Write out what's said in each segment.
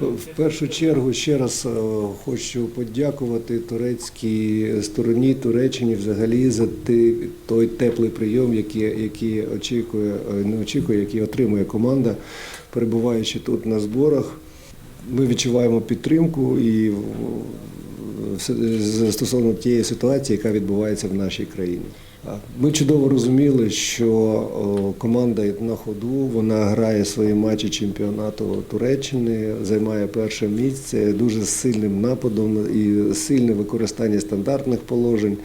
В першу чергу ще раз е, хочу подякувати турецькій стороні Туреччині взагалі за той теплий прийом, який, який очікує, е, не очікує, який отримує команда, перебуваючи тут на зборах. Ми відчуваємо підтримку і стосовно тієї ситуації, яка відбувається в нашій країні. Ми чудово розуміли, що команда на ходу вона грає свої матчі чемпіонату Туреччини, займає перше місце дуже сильним нападом і сильне використання стандартних положень.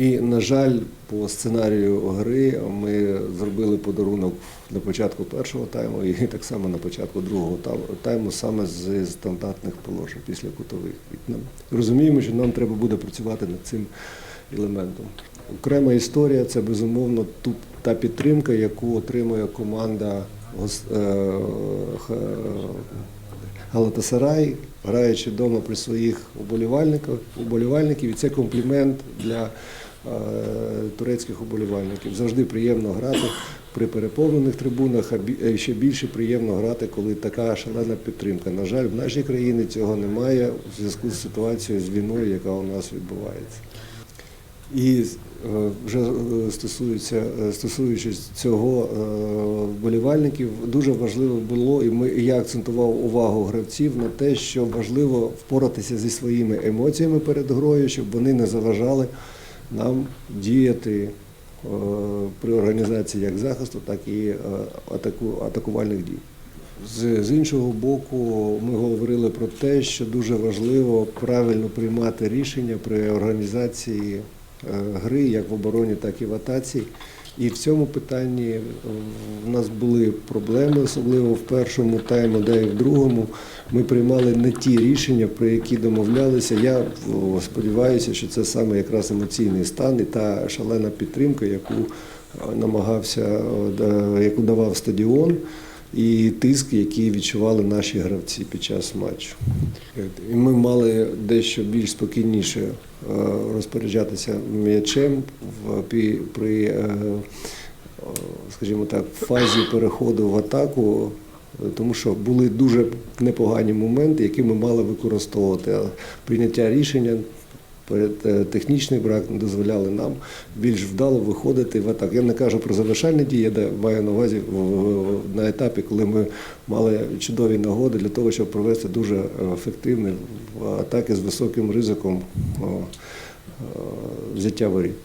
І, на жаль, по сценарію гри ми зробили подарунок на початку першого тайму і так само на початку другого тайму саме з стандартних положень після кутових. Розуміємо, що нам треба буде працювати над цим елементом. Окрема історія це безумовно ту, та підтримка, яку отримує команда е, Галатасарай, граючи вдома при своїх уболівальниках, уболівальників, і це комплімент для турецьких уболівальників. Завжди приємно грати при переповнених трибунах, а е, ще більше приємно грати, коли така шалена підтримка. На жаль, в нашій країні цього немає у зв'язку з ситуацією з війною, яка у нас відбувається. І е, вже е, стосується, е, стосуючись цього е, вболівальників, дуже важливо було, і ми і я акцентував увагу гравців на те, що важливо впоратися зі своїми емоціями перед грою, щоб вони не заважали нам діяти е, при організації як захисту, так і е, атакувальних дій. З, іншого боку, ми говорили про те, що дуже важливо правильно приймати рішення при організації гри як в обороні, так і в атаці. І в цьому питанні е, в нас були проблеми, особливо в першому тайму, де і в другому. Ми приймали не ті рішення, про які домовлялися. Я сподіваюся, що це саме якраз емоційний стан і та шалена підтримка, яку е, намагався, яку давав стадіон і тиск, який відчували наші гравці під час матчу. І ми мали дещо більш спокійніше е, розпоряджатися м'ячем в при, е, е, скажімо так, фазі переходу в атаку. Тому що були дуже непогані моменти, які ми мали використовувати. Прийняття рішення технічний брак дозволяли нам більш вдало виходити в атак. Я не кажу про завершальні дії, я маю на увазі на етапі, коли ми мали чудові нагоди для того, щоб провести дуже е, ефективні атаки з високим ризиком взяття воріт.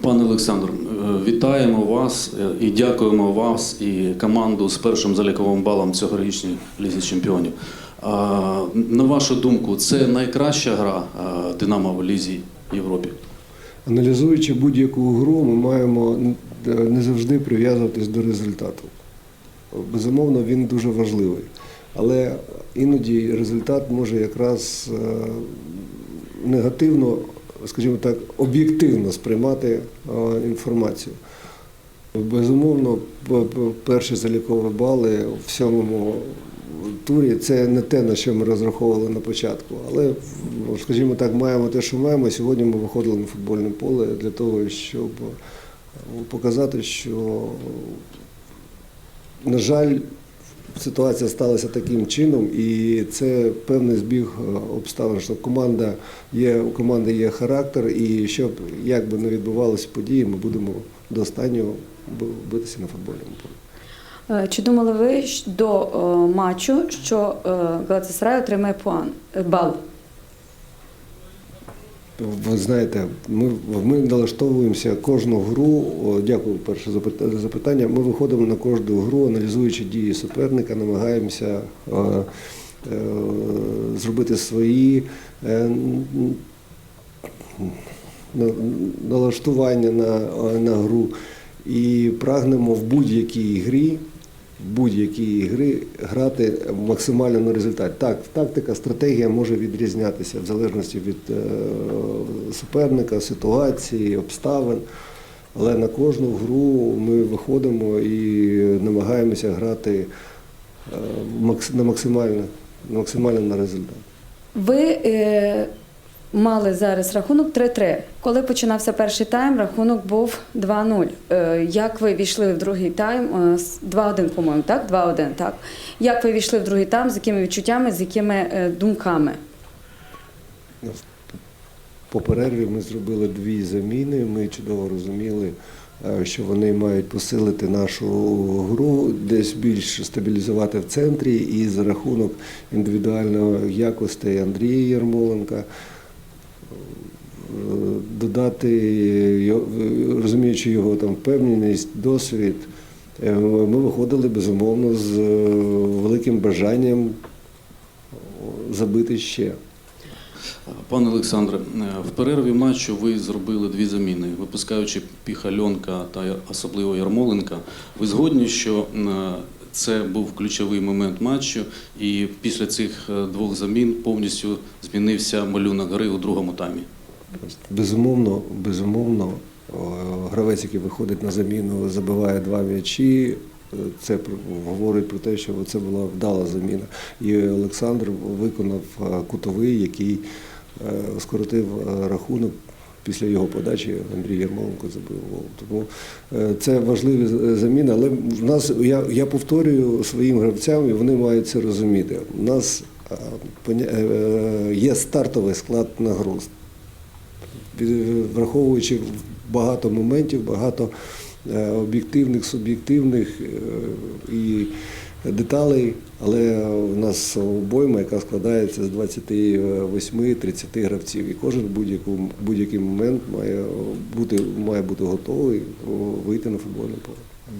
Пане Олександр, е, вітаємо вас е, і дякуємо вас і команду з першим заліковим балом цьогорічній лізі чемпіонів. На вашу думку, це найкраща гра Динамо в лізі Європі? Аналізуючи будь-яку гру, ми маємо е, не завжди прив'язуватись до результату. Безумовно, він дуже важливий. Але іноді результат може якраз е, негативно, скажімо так, об'єктивно сприймати інформацію. Безумовно, перші залікові бали в сьомому турі це не те, на що ми розраховували на початку. Але, ну, скажімо так, маємо те, що маємо. Сьогодні ми виходили на футбольне поле для того, щоб показати, що, на жаль, ситуація сталася таким чином, і це певний збіг е, обставин, що команда є, у команди є характер, і щоб як би не відбувалися події, ми будемо до останнього битися на футбольному полі. Е, Чи думали ви до е, матчу, що Галатасарай отримає план, бал? Ви знаєте, ми, ми налаштовуємося кожну гру. Дякую перше за запитання. Ми виходимо на кожну гру, аналізуючи дії суперника, намагаємося е, е, зробити свої е, налаштування на, на гру і прагнемо в будь-якій грі. В будь-якій гри грати максимально на результат. Так, тактика, стратегія може відрізнятися в залежності від е, суперника, ситуації, обставин. Але на кожну гру ми виходимо і намагаємося грати е, на максимально, на максимально на результат. Ви е, мали зараз рахунок 3-3. Коли починався перший тайм, рахунок був 2-0. Е, Як ви війшли в другий тайм? Е, з- 2-1, по-моєму, так? 2-1, так. Як ви війшли в другий тайм? З якими відчуттями, з якими е, думками? По перерві ми зробили дві заміни. Ми чудово розуміли, е, що вони мають посилити нашу гру, десь більш стабілізувати в центрі і за рахунок індивідуальної якостей Андрія Ярмоленка. Е, Додати, розуміючи його там впевненість, досвід, е, ми виходили безумовно з е, великим бажанням забити ще. Пане Олександре, в перерві матчу ви зробили дві заміни, випускаючи Піхальонка та особливо Ярмоленка. Ви згодні, що це був ключовий момент матчу, і після цих двох замін повністю змінився малюнок гри у другому таймі. Безумовно, безумовно, гравець, який виходить на заміну, забиває два м'ячі. е, Це говорить про те, що це була вдала заміна. І Олександр виконав е, кутовий, який е, скоротив е, рахунок. Після його подачі Андрій Ярмоленко забив гол. Тому е, це важливі заміни. Але в нас я, я повторюю своїм гравцям, і вони мають це розуміти. У нас е, е, є стартовий склад на гру від- враховуючи багато моментів, багато е, об'єктивних, суб'єктивних е, і деталей, але у нас обойма, яка складається з 28-30 гравців, і кожен будь-який момент має бути, має бути готовий вийти на футбольне поле.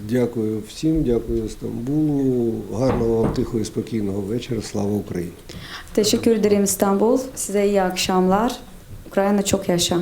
Дякую всім, дякую Стамбулу. Гарного вам тихого і спокійного вечора. Слава Україні! Teşekkür ederim İstanbul. Size iyi akşamlar. Ukrayna çok yaşa.